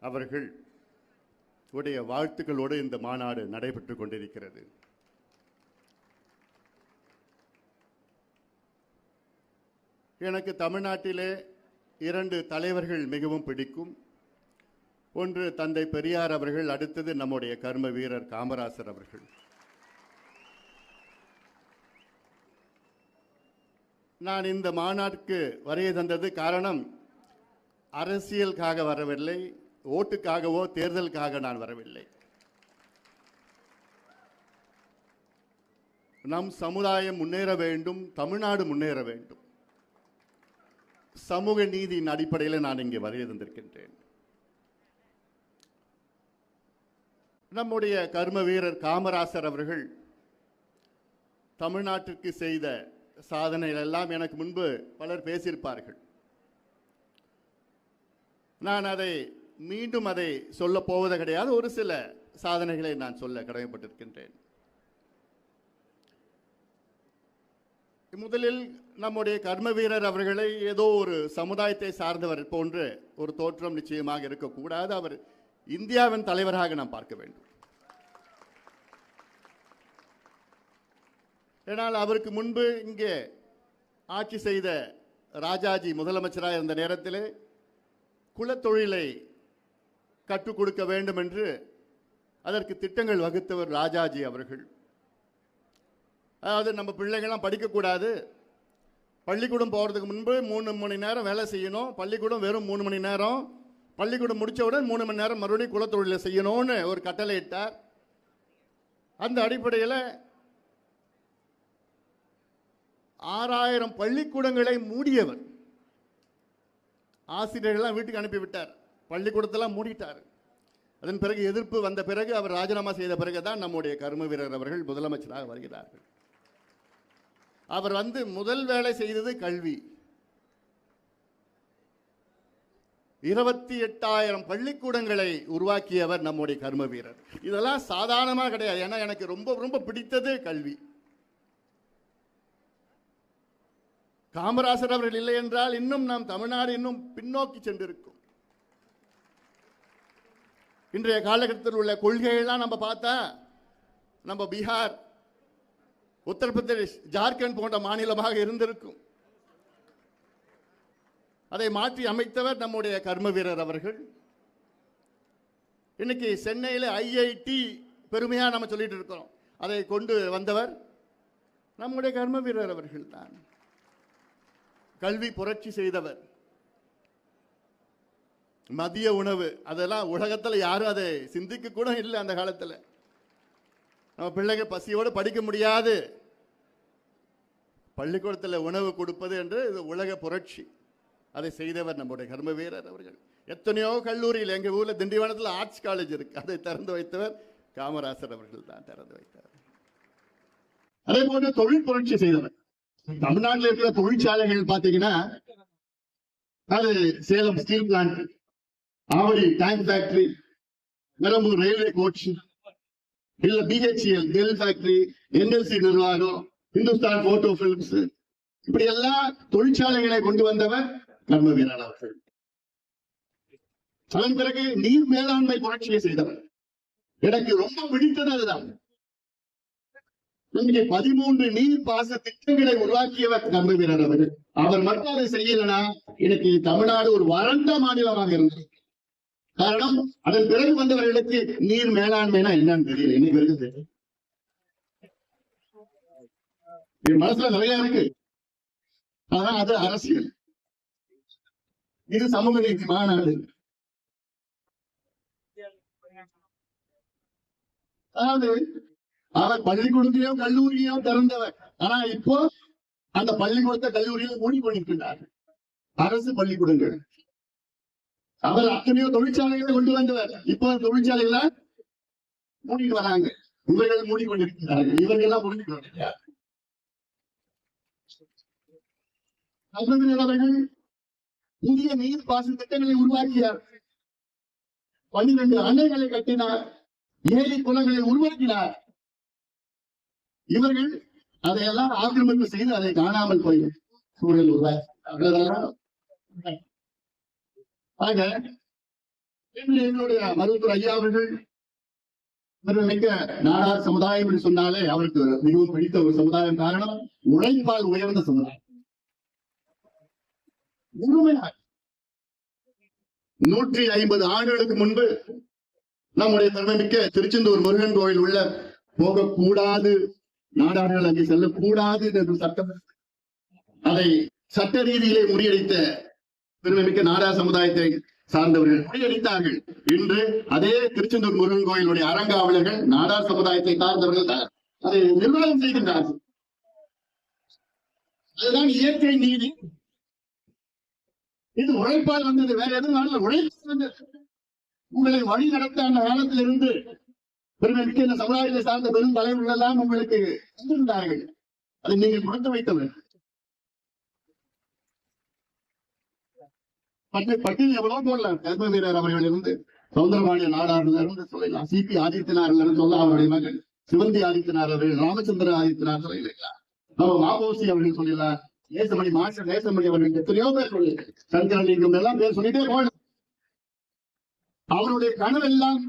அவர்கள் உடைய வாழ்த்துக்களோடு இந்த மாநாடு நடைபெற்று கொண்டிருக்கிறது. எனக்கு தமிழ்நாட்டிலே இரண்டு தலைவர்கள் மிகவும் பிடிக்கும். ஒன்று தந்தை பெரியார் அவர்கள் அடுத்தது நம்முடைய கர்ம வீரர் காமராசர் அவர்கள். நான் இந்த மாநாட்டுக்கு வருகை தந்தது காரணம் அரசியலுக்காக வரவில்லை ஓட்டுக்காகவோ தேர்தலுக்காக நான் வரவில்லை. நம் சமுதாயம் முன்னேற வேண்டும் தமிழ்நாடு முன்னேற வேண்டும். சமூக நீதியின் அடிப்படையில் நான் இங்கே வரையிருந்திருக்கின்றேன் தந்திருக்கின்றேன். நம்முடைய கர்ம வீரர் காமராசர் அவர்கள் தமிழ்நாட்டிற்கு செய்த சாதனைகள் எல்லாம் எனக்கு முன்பு பலர் பேசியிருப்பார்கள். நான் அதை மீண்டும் அதை சொல்ல போவது கிடையாது. ஒரு சில சாதனைகளை நான் சொல்ல கடமைப்பட்டிருக்கின்றேன். முதலில் நம்முடைய கர்ம வீரர் அவர்களை ஏதோ ஒரு சமுதாயத்தை சார்ந்தவர் போன்று ஒரு தோற்றம் நிச்சயமாக இருக்கக்கூடாது. அவர் இந்தியாவின் தலைவராக நாம் பார்க்க வேண்டும். ஏனால் அவருக்கு முன்பு இங்கே ஆட்சி செய்த ராஜாஜி முதலமைச்சராக இருந்த நேரத்திலே குலத்தொழிலை கற்றுக் கொடுக்க வேண்டும் என்று அதற்கு திட்டங்கள் வகுத்தவர் ராஜாஜி அவர்கள். அதாவது நம்ம பிள்ளைங்கள்லாம் படிக்கக்கூடாது. பள்ளிக்கூடம் போகிறதுக்கு முன்பு மூணு மணி நேரம் வேலை செய்யணும். பள்ளிக்கூடம் வெறும் மூணு மணி நேரம். பள்ளிக்கூடம் முடித்தவுடன் மூணு மணி நேரம் மறுபடியும் குலத்தொழிலை செய்யணும்னு ஒரு கட்டளை இட்டார். அந்த அடிப்படையில் ஆறாயிரம் பள்ளிக்கூடங்களை மூடியவர். ஆசிரியர்கள்லாம் வீட்டுக்கு அனுப்பிவிட்டார். பள்ளிக்கூடத்தெல்லாம் மூடிட்டார். அதன் பிறகு எதிர்ப்பு வந்த பிறகு அவர் ராஜினாமா செய்த பிறகு தான் நம்முடைய கர்ம வீரர் அவர்கள் முதலமைச்சராக வருகிறார்கள். அவர் வந்து முதல் வேலை செய்தது கல்வி. இருபத்தி எட்டாயிரம் பள்ளிக்கூடங்களை உருவாக்கியவர் நம்முடைய கர்ம வீரர். இதெல்லாம் சாதாரணமாக கிடையாது. ஏன்னா எனக்கு ரொம்ப ரொம்ப பிடித்தது கல்வி. காமராசர் அவர்கள் இல்லை என்றால் இன்னும் நாம் தமிழ்நாடு இன்னும் பின்னோக்கி சென்றிருக்கும். இன்றைய காலகட்டத்தில் உள்ள கொள்கைகள்லாம் நம்ம பார்த்தா நம்ம பீகார் உத்தரப்பிரதேஷ் ஜார்க்கண்ட் போன்ற மாநிலமாக இருந்திருக்கும். அதை மாற்றி அமைத்தவர் நம்முடைய கர்ம வீரர் அவர்கள். இன்னைக்கு சென்னையில் ஐஐடி பெருமையாக நம்ம சொல்லிட்டு இருக்கிறோம். அதை கொண்டு வந்தவர் நம்முடைய கர்ம வீரர் அவர்கள் தான் கல்வி புரட்சி செய்தவர். மதிய உணவு அதெல்லாம் உலகத்தில் யாரும் அதை சிந்திக்க கூட இல்லை அந்த காலத்தில். நம்ம பிள்ளைங்க பசியோடு படிக்க முடியாது. பள்ளிக்கூடத்தில் உணவு கொடுப்பது என்று இது உலக புரட்சி. அதை செய்தவர் நம்முடைய கர்ம வீரர் அவர்கள். எத்தனையோ கல்லூரியில் எங்கள் ஊரில் திண்டிவனத்தில் ஆர்ட்ஸ் காலேஜ் இருக்கு. அதை திறந்து வைத்தவர் காமராசர் அவர்கள் தான் திறந்து வைத்தார். அதே போன்று தொழில் புரட்சி செய்தவர். தமிழ்நாட்டில் இருக்கிற தொழிற்சாலைகள் பார்த்தீங்கன்னா அது Salem steel plant Avadi tank factory Perambur railway coach இல்ல பிஹெச்எல் பெல் ஃபேக்டரி என்எல்சி நிர்வாகம் இந்துஸ்தான் போட்டோ பிலிம்ஸ் இப்படி எல்லா தொழிற்சாலைகளை கொண்டு வந்தவர் கர்ம வீரர் அவர்கள். அதன் பிறகு நீர் மேலாண்மை புரட்சியை செய்தவர். எனக்கு ரொம்ப பிடித்தது அதுதான். இங்கே பதிமூன்று நீர் பாச திட்டங்களை உருவாக்கியவர் கம்பு வீரர் அவர்கள். அவர் மட்டும் அதை செய்யலனா எனக்கு தமிழ்நாடு ஒரு வறண்ட மாநிலமாக இருந்தது. காரணம் அதன் பிறகு வந்தவர்களுக்கு நீர் மேலாண்மைனா என்னன்னு தெரியல. இன்னைக்கு வரைக்கும் தெரியல. என் மனசுல நிறைய இருக்கு. ஆனா அது அரசியல். இது சமூக நீதி மாநாடு. அதாவது அவர் பள்ளிக்கூடத்தையும் கல்லூரியையும் திறந்தவர் ஆனா இப்போ அந்த பள்ளிக்கூடத்தை கல்லூரியில் மூடி பண்ணிருக்கிறார் அரசு பள்ளிக்கூடங்கள். அவர் அத்தனையோ தொழிற்சாலைகளை கொண்டு வந்தவர். இப்போ தொழிற்சாலைகளை மூடிட்டு வராங்க. இவர்கள் மூடி கொண்டிருக்கிறார்கள். இவர்கள் எல்லாம் முடிஞ்சு அவர்கள் புதிய நீர் பாசன திட்டங்களை உருவாக்கியார் பன்னிரண்டு அணைகளை கட்டினார். ஏழை குளங்களை உருவாக்கினார். இவர்கள் அதையெல்லாம் ஆக்கிரமிப்பு செய்து அதை காணாமல் போய் சூழல் உருவாக்கி ஆக என்னுடைய மருத்துவர் ஐயா அவர்கள் மிக்க நாடார் சமுதாயம் என்று சொன்னாலே அவருக்கு மிகவும் பிடித்த ஒரு சமுதாயம். காரணம் உழைப்பால் உயர்ந்த சமுதாயம். முழுமையாக நூற்றி ஐம்பது ஆண்டுகளுக்கு முன்பு நம்முடைய பெருமைமிக்க திருச்செந்தூர் முருகன் கோயில் உள்ள போகக்கூடாது. நாடார்கள் அங்கு செல்லக்கூடாது என்று சட்டம் அதை சட்ட ரீதியிலே முறியடித்த பெருமைமிக்க நாடார் சமுதாயத்தை சார்ந்தவர்கள் முறியடித்தார்கள். இன்று அதே திருச்செந்தூர் முருகன் கோயிலுடைய அரங்காவலர்கள் நாடார் சமுதாயத்தை சார்ந்தவர்கள் தான். அதை நிர்வாகம் செய்கின்றார்கள். அதுதான் இயற்கை நீதி. இது உழைப்பால் வந்தது. வேற எதுவும் உழைப்பு வந்தது. உங்களை வழி நடத்த அந்த காலத்திலிருந்து பிறகு இந்த சமுதாயத்தை சார்ந்த பெரும் தலைவர்கள் எல்லாம் உங்களுக்கு தந்திருந்தார்கள் அதை நீங்கள் கொடுத்து வைத்தவர். பட்டு பட்டியல் எவ்வளவு போடலாம். கர்ம வீரர் அவர்கள் இருந்து சௌந்தரபாண்டிய நாடாரில் இருந்து சொல்லலாம். சிபி ஆதித்யநாரில் இருந்து சொல்லலாம் அவருடைய மகன் சிவந்தி ஆதித்யநாத் அவர்கள் ராமச்சந்திர ஆதித்யநாத் சொல்லலாம் நம்ம மாபோசி அவர்கள் சொல்லலாம் நேசமணி மாஸ்டர் நேசமணி அவர்கள் எத்தனையோ பேர் சொல்லி சங்கரலிங்கம் எல்லாம் பேர் சொல்லிட்டே போகணும். அவருடைய கனவெல்லாம்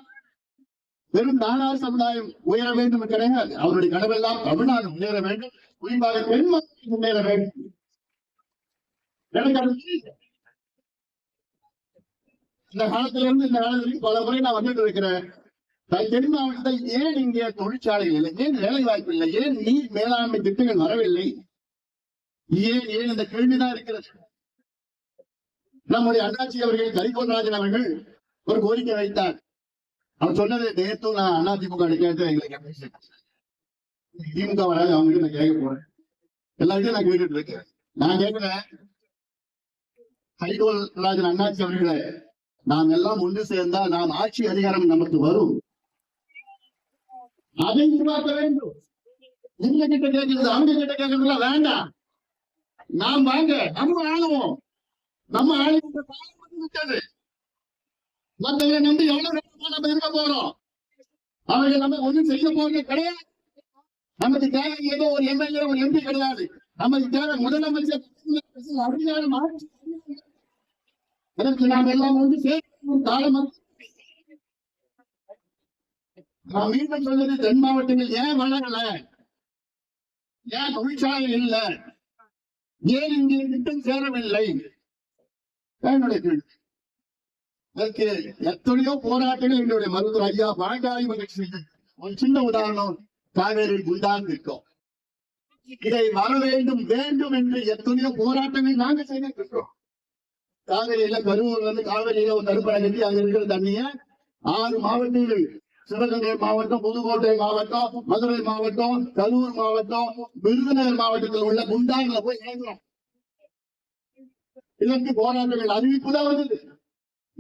வெறும் நாடார் சமுதாயம் உயர வேண்டும் கிடையாது. அவருடைய கனவெல்லாம் தமிழ்நாடு முன்னேற வேண்டும். குறிப்பாக பெண் மக்கள் முன்னேற வேண்டும். இந்த காலத்துல இருந்து இந்த காலத்திற்கு பல முறை நான் வந்துட்டு இருக்கிறேன். நான் தென் மாவட்டத்தில் ஏன் இங்கே தொழிற்சாலைகள் இல்லை? ஏன் வேலை வாய்ப்பு இல்லை? ஏன் நீர் மேலாண்மை திட்டங்கள் வரவில்லை? ஏன் ஏன் இந்த கேள்விதான் இருக்கிறது? நம்முடைய அண்ணாச்சி அவர்கள் கரிகோன்ராஜன் அவர்கள் ஒரு கோரிக்கை வைத்தார். அவர் சொன்னது நேற்றும் நான் அதிமுக கேட்டு எங்களுக்கு திமுக வராது அவங்க கிட்ட நான் கேட்க போறேன். எல்லாத்தையும் நான் கேட்டுட்டு இருக்கேன். நான் கேட்கிறேன் ஹைகோல் ராஜன் அண்ணாச்சி அவர்களே நாம் எல்லாம் ஒன்று சேர்ந்தால் நாம் ஆட்சி அதிகாரம் நமக்கு வரும். அதை உருவாக்க வேண்டும். இவங்க கிட்ட கேட்கறது அவங்க கிட்ட கேட்கறதுல வேண்டாம். நாம் வாங்க நம்ம ஆளுவோம். நம்ம ஆளுகிட்ட காலம் விட்டது. மற்றவரை நம்பி எவ்வளவு நேரமா நம்ம இருக்க போறோம்? அவர்கள் நம்ம ஒன்றும் செய்ய போறது கிடையாது. நமக்கு தேவை ஏதோ ஒரு எம்எல்ஏ ஒரு எம்பி கிடையாது. நமக்கு தேவை முதலமைச்சர் அதிகாரம் ஆட்சி அதற்கு நாம் எல்லாம் வந்து சேர்க்கும் காலம் நான் மீண்டும் சொல்வது தென் மாவட்டங்கள் ஏன் வளரல? ஏன் தொழிற்சாலை இல்லை? ஏன் இங்கே திட்டம் சேரவில்லை? என்னுடைய கேள்வி. அதற்கு எத்தனையோ போராட்டங்கள் என்னுடைய மருத்துவர் ஐயா பாண்டாளி மகிழ்ச்சி ஒரு சின்ன உதாரணம் காவேரி குண்டான் இருக்கும் இதை வர வேண்டும் வேண்டும் என்று எத்தனையோ போராட்டங்கள் நாங்கள் செய்திருக்கிறோம் காவிரியில கரூர்ல இருந்து காவிரியில ஒரு தடுப்பணை கட்டி அங்க இருக்கிற தண்ணிய ஆறு மாவட்டங்கள் சிவகங்கை மாவட்டம் புதுக்கோட்டை மாவட்டம் மதுரை மாவட்டம் கரூர் மாவட்டம் விருதுநகர் மாவட்டத்தில் உள்ள குண்டான்ல போய் இறங்குறோம் இதற்கு போராட்டங்கள் அறிவிப்பு தான் வந்தது.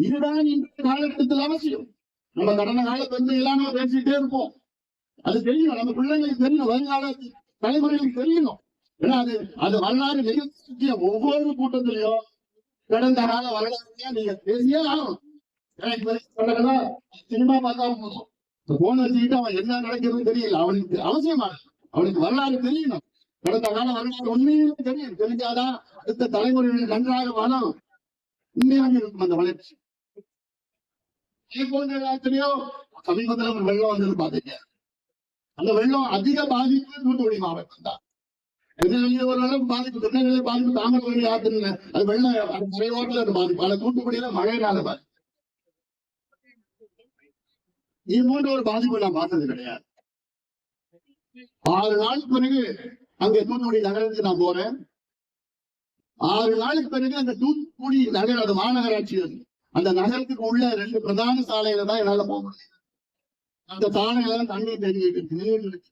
இதுதான் இந்த காலகட்டத்தில் அவசியம். நம்ம கடந்த காலத்துல இருந்து பேசிட்டே இருப்போம். அது தெரியும் நம்ம பிள்ளைங்களுக்கு தெரியும் வருங்கால தலைமுறைகளுக்கு தெரியணும் ஏன்னா அது அது வரலாறு மிக முக்கிய ஒவ்வொரு கூட்டத்திலையும் கடந்த கால வரலாறு நீங்க பேசியே ஆகணும். சினிமா பார்த்தா போதும். போன் வச்சுக்கிட்டு அவன் என்ன நடக்கிறதுன்னு தெரியல. அவனுக்கு அவசியமா அவனுக்கு வரலாறு தெரியணும். கடந்த கால வரலாறு உண்மையிலும் தெரியும். தெரிஞ்சாதான் அடுத்த தலைமுறைகள் நன்றாக வளம் உண்மையாக இருக்கும் அந்த வளர்ச்சி. இதே போன்ற சமீபத்துல ஒரு வெள்ளம் வந்தது பாத்தீங்க அந்த வெள்ளம் அதிக பாதிப்பு தூத்துக்குடி மாவட்டம் தான். திருநெல்வேலி ஒரு அளவு பாதிப்பு திருநெல்வேலி பாதிப்பு தாமிரபரணி ஆத்துல அது வெள்ளம் அது மழையோட்டில் பாதிப்பு. ஆனா தூத்துக்குடியில மழையினால பாதிப்பு. இது போன்ற ஒரு பாதிப்பு நான் பார்த்தது கிடையாது. ஆறு நாளுக்கு பிறகு அங்க தூத்துக்குடி நகரத்துக்கு நான் போறேன். ஆறு நாளுக்கு பிறகு அந்த தூத்துக்குடி நகர் அது மாநகராட்சி வந்து அந்த நகரத்துக்கு உள்ள ரெண்டு பிரதான சாலையில தான் என்னால போக முடியும் அந்த சாலையில தான் தண்ணி தெரிஞ்சுட்டு இருக்கு.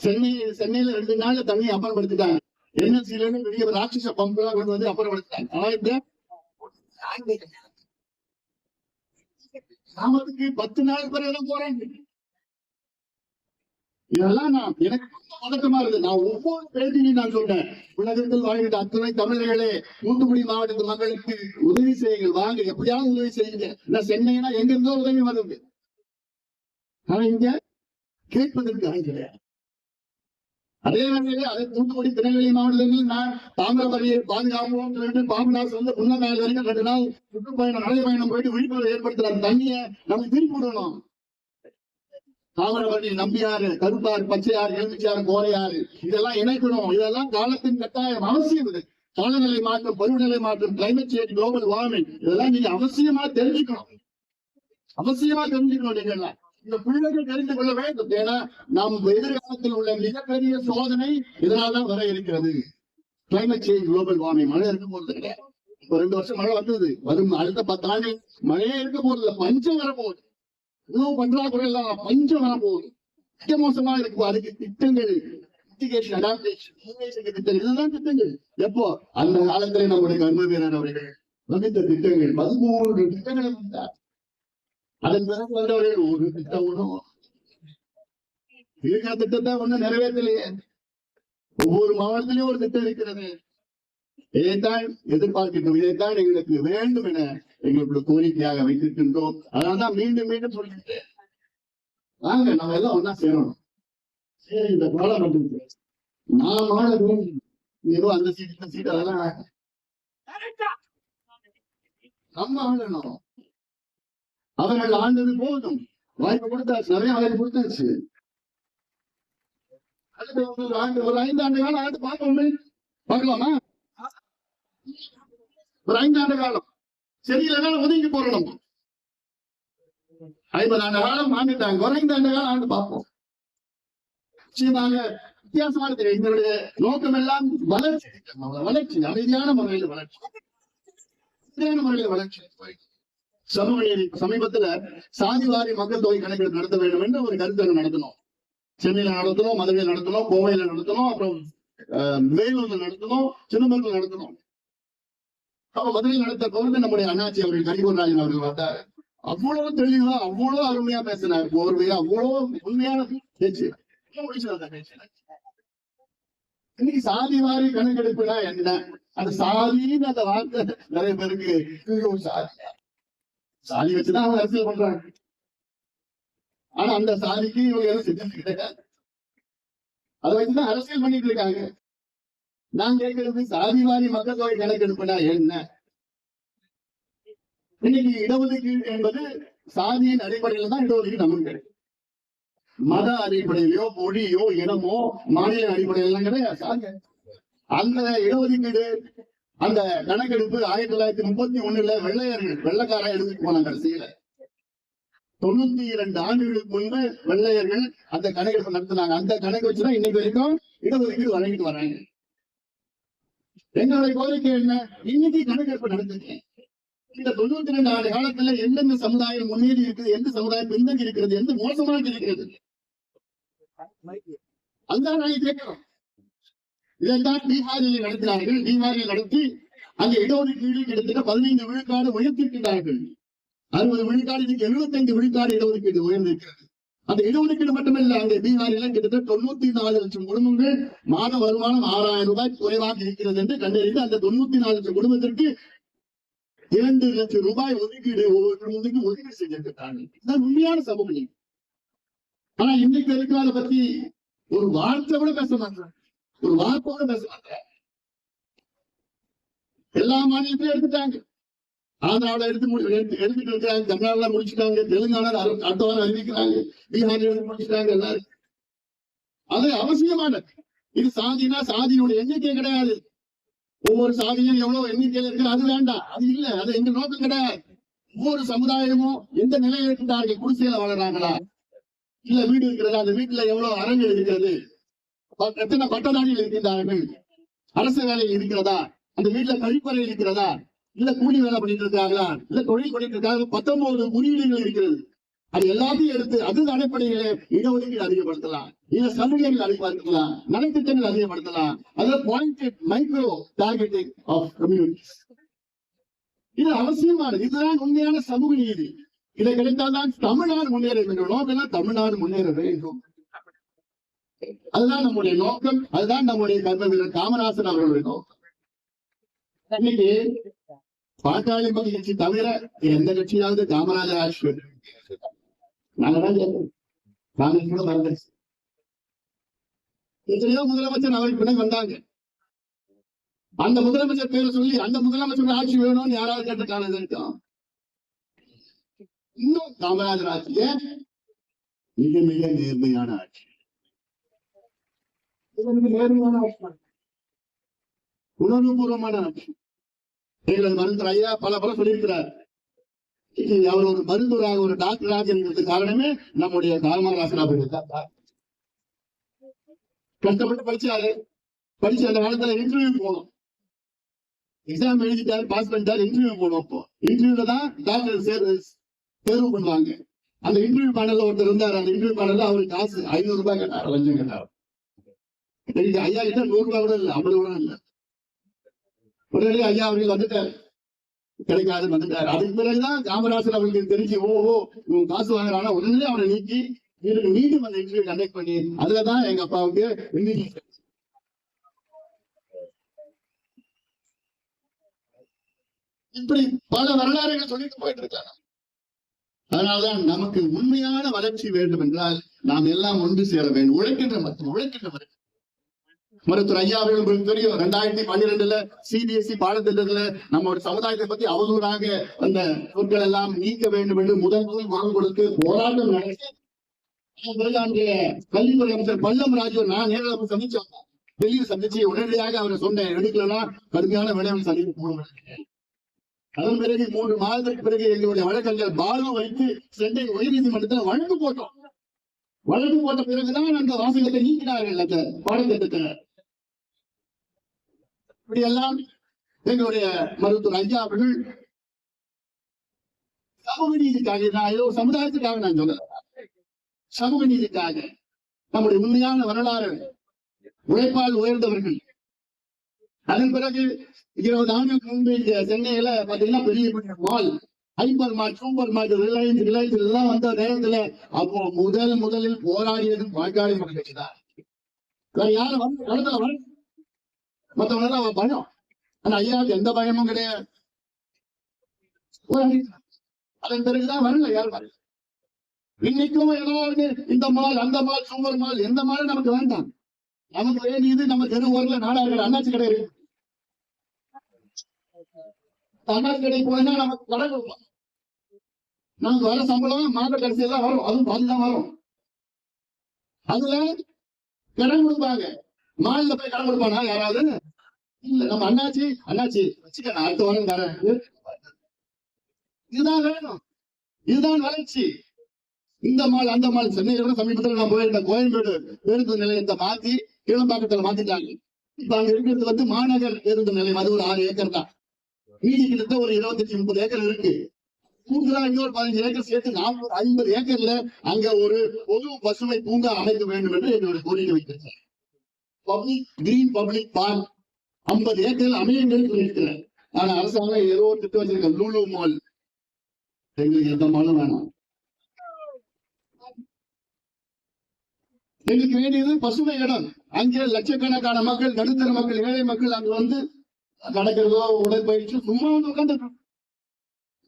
சென்னை சென்னையில ரெண்டு நாள்ல தண்ணி அப்புறப்படுத்திட்டாங்க. என்எஸ்சில இருந்து பெரிய ராட்சச பம்ப் எல்லாம் கொண்டு வந்து அப்புறப்படுத்திட்டாங்க. ஆனா இந்த கிராமத்துக்கு பத்து நாள் பிறகு தான் போறாங்க. இதெல்லாம் நான் எனக்கு ரொம்ப பதட்டமா இருக்கு நான் ஒவ்வொரு பேட்டிலையும் நான் சொன்னேன் உலகத்தில் வாழ்கின்ற அத்தனை தமிழர்களே தூத்துக்குடி மாவட்டத்து மக்களுக்கு உதவி செய்யுங்கள் வாங்க எப்படியாவது உதவி செய்யுங்க. நான் சென்னைனா எங்க இருந்தோ உதவி வருது ஆனா இங்க கேட்பதற்கு ஆள் கிடையாது. அதே வேளையிலே அதே தூத்துக்குடி திருநெல்வேலி மாவட்டத்தில் நான் தாமிரபரணியை பாதுகாப்போம். சொல்லிட்டு பாபநாசம் வந்து புன்னமேல் வரைக்கும் ரெண்டு நாள் சுற்றுப்பயணம் நடைபயணம் போயிட்டு விழிப்புணர்வு ஏற்படுத்துற தண்ணியை நம்ம திருப்பி விடணும். தாமிரபரணி நம்பியாறு கருப்பாறு பச்சையாறு எலுமிச்சாறு கோரையாறு இதெல்லாம் இணைக்கணும். இதெல்லாம் காலத்தின் கட்டாயம் அவசியம் இது. காலநிலை மாற்றம் பருவநிலை மாற்றம் கிளைமேட் சேஞ்ச் குளோபல் வார்மிங் இதெல்லாம் நீங்க அவசியமா தெரிஞ்சுக்கணும். அவசியமா தெரிஞ்சுக்கணும் நீங்க எல்லாம் இந்த பிள்ளைகள் தெரிந்து கொள்ள வேண்டும். ஏன்னா நாம் எதிர்காலத்தில் உள்ள மிகப்பெரிய சோதனை இதனால்தான் வர இருக்கிறது. கிளைமேட் சேஞ்ச் குளோபல் வார்மிங் மழை இருக்க போறது கிடையாது இப்ப ரெண்டு வருஷம் மழை வந்தது. வரும் அடுத்த பத்து ஆண்டு மழையே இருக்க போறது இல்ல பஞ்சம் வரப்போகுது. இவ்வளவு பற்றாக்குறை இல்லாம பஞ்சம் வரப்போகுது மிக மோசமா இருக்கு. அதுக்கு திட்டங்கள். மிட்டிகேஷன் அடாப்டேஷன் திட்டங்கள். இதுதான் திட்டங்கள். எப்போ? அந்த காலத்தில் நம்முடைய கர்ம வீரர் அவர்கள் வகுத்த திட்டங்கள். பதிமூன்று திட்டங்களை வந்தார் அதன் பிறகு வந்தவர்கள் ஒரு திட்டம் ஒண்ணும் இருக்கிற திட்டத்தை ஒண்ணும் நிறைவேற்றலையே. ஒவ்வொரு மாவட்டத்திலும் ஒரு திட்டம் இருக்கிறது. இதைத்தான் எதிர்பார்க்கின்றோம். இதைத்தான் எங்களுக்கு வேண்டும் என எங்களுடைய கோரிக்கையாக வைத்திருக்கின்றோம். அதனால்தான் மீண்டும் மீண்டும் சொல்லிட்டு வாங்க நம்ம எல்லாம் ஒன்னா சேரணும். சரி இந்த காலம் வந்து நான் வேண்டும் ஏதோ அந்த சீட் இந்த சீட் அதெல்லாம் நம்ம ஆளணும். அவர்கள் ஆண்டது போதும். வாய்ப்பு கொடுத்தாச்சு. நிறைய வாய்ப்பு கொடுத்தாச்சு. அடுத்த ஒரு ஆண்டு ஒரு ஐந்து ஆண்டு காலம் ஆண்டு பார்ப்போமே. பார்க்கலாமா? ஒரு ஐந்து ஆண்டு காலம் சரியில்லைன்னா ஒதுங்கி போறோம் நம்ம ஐம்பது ஆண்டு காலம் ஆண்டுட்டாங்க. ஒரு ஐந்தாண்டு காலம் ஆண்டு பார்ப்போம். நிச்சயமாக வித்தியாசமான தெரியும் எங்களுடைய நோக்கம் எல்லாம் வளர்ச்சி. வளர்ச்சி அமைதியான முறையில் வளர்ச்சி. அமைதியான முறையில் வளர்ச்சி. சமூக நீதி சமீபத்துல சாதிவாரி மக்கள் தொகை கணக்கெடுப்பு நடத்த வேண்டும் என்று ஒரு கருத்தரங்கு நடத்தணும் சென்னையில நடத்தணும் மதுரையில நடத்தணும் கோவையில நடத்தணும் அப்புறம் வேலூர்ல நடத்தணும் சிதம்பரத்துல நடத்தணும். அப்ப மதுரையில் நடத்த போது நம்முடைய அண்ணாச்சி அவர்கள் கரிபூர்ராஜன் அவர்கள் வந்தார். அவ்வளவு தெளிவா அவ்வளவு அருமையா பேசினார். போர்வையா அவ்வளவு உண்மையான பேச்சு. இன்னைக்கு சாதி வாரி கணக்கெடுப்புனா என்ன? அந்த சாதின்னு அந்த வார்த்தை நிறைய பேருக்கு ஐயோ, சாதி. சாதி வச்சுதான் அவங்க அரசியல் பண்றாங்க. ஆனா அந்த சாதிக்கு இவங்க எதுவும் செஞ்சது கிடையாது. அதை வச்சுதான் அரசியல் பண்ணிட்டு இருக்காங்க. நான் கேட்கறது சாதிவாரி மக்கள் தொகை கணக்கெடுப்புனா என்ன? இன்னைக்கு இடஒதுக்கீடு என்பது சாதியின் அடிப்படையில தான் இடஒதுக்கீடு நமக்கு கிடைக்கும். மத அடிப்படையிலோ மொழியோ இனமோ மாநில அடிப்படையிலாம் கிடையாது அந்த இடஒதுக்கீடு அந்த கணக்கெடுப்பு ஆயிரத்தி தொள்ளாயிரத்தி முப்பத்தி ஒண்ணுல வெள்ளையர்கள் வெள்ளைக்காரன் எடுத்துட்டு போனாங்க கடைசியில. தொண்ணூத்தி இரண்டு ஆண்டுகளுக்கு முன்பு வெள்ளையர்கள் அந்த கணக்கெடுப்பு நடத்தினாங்க. அந்த கணக்கு வச்சுதான் இன்னைக்கு வரைக்கும் இடஒதுக்கீடு வழங்கிட்டு வராங்க. எங்களுடைய கோரிக்கை என்ன? இன்னைக்கு கணக்கெடுப்பு நடந்தது இந்த தொண்ணூத்தி ரெண்டு ஆண்டு காலத்துல எந்தெந்த சமுதாயம் முன்னேறி இருக்குது எந்த சமுதாயம் பின்தங்கி இருக்கிறது எந்த மோசமாக இருக்கிறது? அதுதான் நாங்க கேட்கிறோம். இதைத்தான் பீகாரில் நடத்தினார்கள். பீகாரில் நடத்தி அந்த இடஒதுக்கீடு கிட்டத்தட்ட பதினைந்து விழுக்காடு உயர்த்திருக்கிறார்கள் அறுபது விழுக்காடு இன்னைக்கு எழுபத்தைந்து விழுக்காடு இடஒதுக்கீடு உயர்ந்திருக்கிறது. அந்த இடஒதுக்கீடு மட்டுமல்ல. அங்கே பீகாரில கிட்டத்தட்ட தொண்ணூத்தி நாலு லட்சம் குடும்பங்கள் மாத வருமானம் ஆறாயிரம் ரூபாய் குறைவாக இருக்கிறது என்று கண்டறிந்து அந்த தொண்ணூத்தி நாலு லட்சம் குடும்பத்திற்கு இரண்டு லட்சம் ரூபாய் ஒதுக்கீடு ஒவ்வொரு குடும்பத்துக்கும் ஒதுக்கீடு செஞ்சிருக்காங்க இதுதான் உண்மையான சமூக நீதி ஆனா இன்னைக்கு இருக்கிற அதை பத்தி ஒரு வார்த்தை கூட பேச மாட்டேன். ஒரு வார்த்தை கூட பேச மாட்டேன். எல்லா மாநிலத்திலும் எடுத்துட்டாங்க. ஆந்திராவில எடுத்து முடி- எடுத்து- எடுத்துட்டு இருக்காங்க தமிழ்நாடுல முடிச்சுட்டாங்க. தெலுங்கானா அடுத்த வாரம் அறிவிக்கிறாங்க. பீகார்ல முடிச்சுட்டாங்க எல்லாரும். அது அவசியமானது இது சாதினா சாதியினுடைய எண்ணிக்கை கிடையாது. ஒவ்வொரு சாதியும் எவ்வளவு எண்ணிக்கையில இருக்கு அது வேண்டாம். அது இல்ல. அது எங்க நோக்கம் கிடையாது. ஒவ்வொரு சமுதாயமும் எந்த நிலையில் இருக்கின்றார்கள்? குடிசையில வளர்றாங்களா இல்ல வீடு இருக்கிறதா? அந்த வீட்டுல எவ்வளவு அரங்கு இருக்கிறது? எத்தனை பட்டதாரிகள் இருக்கின்றார்கள்? அரசு வேலையில் இருக்கிறதா? அந்த வீட்டுல கழிப்பறை இருக்கிறதா? இல்ல கூலி வேலை பண்ணிட்டு இருக்காங்களா? இல்ல தொழில் பண்ணிட்டு இருக்காங்க. பத்தொன்பது குறியீடுகள் இருக்கிறது. அது எல்லாத்தையும் எடுத்து அது அடிப்படையில இடஒதுக்கீடு அதிகப்படுத்தலாம். இல்ல சலுகைகள் அதிகப்படுத்தலாம். நலத்திட்டங்கள் அதிகப்படுத்தலாம். அது pointed micro targeting of communities இது அவசியமானது. இதுதான் உண்மையான சமூக நீதி. இதை கிடைத்தால்தான் தமிழ்நாடு முன்னேற வேண்டும். நோக்கெல்லாம் தமிழ்நாடு முன்னேற வேண்டும். அதுதான் நம்முடைய நோக்கம். அதுதான் நம்முடைய கர்ம வீரர் காமராசன் அவர்களுடைய நோக்கம். இன்னைக்கு பாட்டாளி மக்கள் கட்சி தவிர எந்த கட்சியாவது காமராஜர் ஆட்சி நாங்கதான் காங்கிரஸ் கூட மறந்துருச்சு எத்தனையோ முதலமைச்சர் அவருக்கு பின்னாடி வந்தாங்க. அந்த முதலமைச்சர் பேரை சொல்லி அந்த முதலமைச்சர் ஆட்சி வேணும்னு யாராவது கேட்டுட்டாங்க இருக்கும் இன்னும் காமராஜர் ஆட்சிய மிக மிக நேர்மையான ஆட்சி நேர்மையான ஆட்சி. உணர்வுபூர்வமான ஆட்சி. எங்களது மருத்துவர் ஐயா பல பல சொல்லியிருக்கிறார். அவர் ஒரு மருந்துராக ஒரு டாக்டராக இருக்கிறது காரணமே நம்முடைய காமராசர் அவர்கள் கஷ்டப்பட்டு படிச்சாரு. படிச்சு அந்த காலத்துல இன்டர்வியூ போனோம். எக்ஸாம் எழுதிட்டாரு பாஸ் பண்ணிட்டாரு இன்டர்வியூ போனோம் அப்போ. இன்டர்வியூல தான் டாக்டர் தேர்வு பண்ணுவாங்க. அந்த இன்டர்வியூ பேனல்ல ஒருத்தர் இருந்தார். அந்த இன்டர்வியூ பேனல்ல அவருக்கு காசு ஐநூறு ரூபாய் கேட்டார் லஞ்சம் கேட்டார். ஐயா கிட்ட நூறு ரூபாய் கூட இல்லை ஐம்பது கூட இல்லை. உடனே ஐயா அவர்கள் வந்துட்டார். கிடைக்காது வந்துட்டார். அதுக்கு பிறகுதான் காமராசர் அவர்களுக்கு தெரிஞ்சு ஓஹோ இவன் காசு வாங்குறானா உடனே அவனை நீக்கி இவருக்கு மீண்டும் அந்த இன்டர்வியூ கண்டக்ட் பண்ணி அதுலதான் எங்க அப்பாவுக்கு இன்னைக்கு இப்படி பல வரலாறுகள் சொல்லிட்டு போயிட்டு இருக்காங்க. அதனால்தான் நமக்கு உண்மையான வளர்ச்சி வேண்டும் என்றால் நாம் எல்லாம் ஒன்று சேர வேண்டும். உழைக்கின்ற மக்கள் உழைக்கின்ற மக்கள் மருத்துவர் ஐயா அவர்கள் உங்களுக்கு தெரியும். ரெண்டாயிரத்தி பன்னிரெண்டுல சிபிஎஸ்இ பாடத்திட்டத்துல நம்மளுடைய சமுதாயத்தை பத்தி அவதூறாக அந்த சொற்கள் எல்லாம் நீக்க வேண்டும் என்று முதல் முதல் குரல் கொடுத்து போராட்டம் நடத்தி கல்வித்துறை அமைச்சர் பல்லம் ராஜு நான் நேரில் போய் சந்திச்சோம். டெல்லியில் சந்திச்சு உடனடியாக அவரை சொன்னேன். எடுக்கலன்னா கடுமையான விளைவு சந்திக்க போகணும் அதன் பிறகு மூன்று மாதத்திற்கு பிறகு எங்களுடைய வழக்கறிஞர் பாலு வைத்து சென்னை உயர்நீதிமன்றத்தில் வழக்கு போட்டோம். வழக்கு போட்ட பிறகுதான் அந்த வாசகத்தை நீக்கினார்கள் அந்த பாடத்திட்டத்தை இப்படியெல்லாம் எங்களுடைய மருத்துவர் ஐயா அவர்கள் சமூக நீதிக்காக நான் ஏதோ சமுதாயத்துக்காக நான் சொல்ல சமூக நீதிக்காக நம்முடைய உண்மையான வரலாறு உழைப்பால் உயர்ந்தவர்கள். அதன் பிறகு இருபது ஆண்டுக்கு முன்பு சென்னையில பாத்தீங்கன்னா பெரிய பெரிய mall ஐம்பர் mart super mart Reliance Reliance எல்லாம் வந்த நேரத்துல அப்போ முதல் முதலில் போராடியது பாட்டாளி மக்கள் கட்சி தான் யாரும் வந்து வர மத்தவங்க அவன் பயம். ஆனா ஐயாவுக்கு எந்த பயமும் கிடையாது. அதன் பிறகுதான் வரல யார் வரல. இன்னைக்கும் ஏதாவது இந்த மால் அந்த மால் சூப்பர் மால் எந்த மால் நமக்கு வேண்டாம். நமக்கு வேண்டியது நம்ம தெரு ஊர்ல நாடார்கள் அண்ணாச்சி கடை இருக்கு. அண்ணாச்சி கடை போனா நமக்கு கடன் நமக்கு வர சம்பளம் மாத கடைசியில வரும். அதுவும் பாதுதான் வரும். அதுல கடன் கொடுப்பாங்க. மாநில போய் கடன் கொடுப்பானா யாராவது? இல்ல நம்ம அண்ணாச்சி அண்ணாச்சி வச்சுக்க நான் அடுத்த வாரம் தரேன். இதுதான் வேணும். இதுதான் வளர்ச்சி. இந்த மால் அந்த மால் சென்னையில கூட சமீபத்தில் நான் போயிருந்தேன் கோயம்பேடு பேருந்து நிலையத்தை மாத்தி கீழம்பாக்கத்துல மாத்திட்டாங்க. இப்ப அங்க இருக்கிறது வந்து மாநகர் பேருந்து நிலையம். அது ஒரு ஆறு ஏக்கர் தான். மீதி கிட்ட ஒரு இருபத்தஞ்சு முப்பது ஏக்கர் இருக்கு. கூடுதலா இன்னொரு பதினஞ்சு ஏக்கர் சேர்த்து நானூறு ஐம்பது ஏக்கர்ல அங்க ஒரு பொது பசுமை பூங்கா அமைக்க வேண்டும் என்று என்னுடைய கோரிக்கை வைத்திருக்கேன் பப்ளிக் கிரீன் பப்ளிக் பார்க் ஐம்பது ஏக்கர் அமையுங்கள் சொல்லியிருக்கிறேன் ஆனா அரசாங்கம் ஏதோ ஒரு திட்டம் வச்சிருக்கேன் லூலு மால் எங்களுக்கு எந்த மாலும் வேணாம். எங்களுக்கு வேண்டியது பசுமை இடம். அங்கே லட்சக்கணக்கான மக்கள் நடுத்தர மக்கள் ஏழை மக்கள் அங்க வந்து நடக்கிறதோ உடற்பயிற்சி சும்மா வந்து உட்காந்து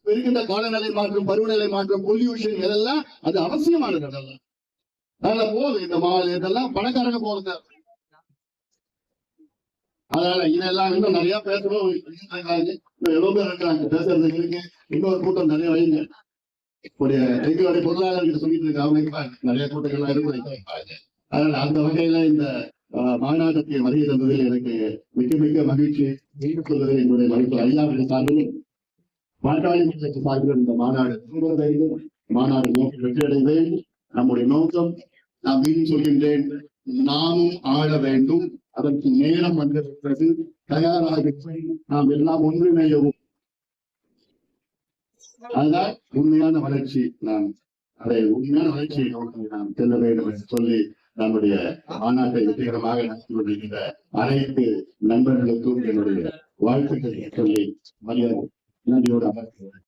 இருக்கின்ற காலநிலை மாற்றம் பருவநிலை மாற்றம் பொல்யூஷன் இதெல்லாம் அது அவசியமானது அதெல்லாம். அதனால போகுது இந்த மால் இதெல்லாம் பணக்காரங்க போகுது அதனால இதெல்லாம் இன்னும் நிறைய பேசணும். இன்னும் எவ்வளவு பேர் இருக்கிறாங்க. பேசுறதுக்கு இருக்கு இன்னொரு கூட்டம் நிறைய வைங்க. உடைய எங்களுடைய பொருளாதாரத்தை சொல்லிட்டு இருக்க அவங்க நிறைய கூட்டங்கள்லாம் இருக்கு. அதனால அந்த வகையில இந்த மாநாட்டத்தை வருகை தந்ததில் எனக்கு மிக மிக மகிழ்ச்சி. மீண்டும் சொல்வதில் என்னுடைய மகிழ்ச்சி. ஐயாவின் சார்பிலும் பாட்டாளி மக்களுக்கு இந்த மாநாடு திரும்புவதையும் மாநாடு நோக்கி வெற்றியடைய நம்முடைய நோக்கம் நான் மீண்டும் சொல்கின்றேன் நாமும் ஆள வேண்டும். அதற்கு நேரம் வந்திருக்கிறது. தயாராக நாம் எல்லாம் ஒன்றிணையவும். அதுதான் உண்மையான வளர்ச்சி. நாம் அதை உண்மையான வளர்ச்சியை நோக்கி நாம் செல்ல வேண்டும் என்று சொல்லி நம்முடைய மாநாட்டை வெற்றிகரமாக நடத்தி கொண்டிருக்கிற அனைத்து நண்பர்களுக்கும் என்னுடைய வாழ்த்துக்களை சொல்லி மரியாதை நன்றியோடு அமர்த்துகிறேன்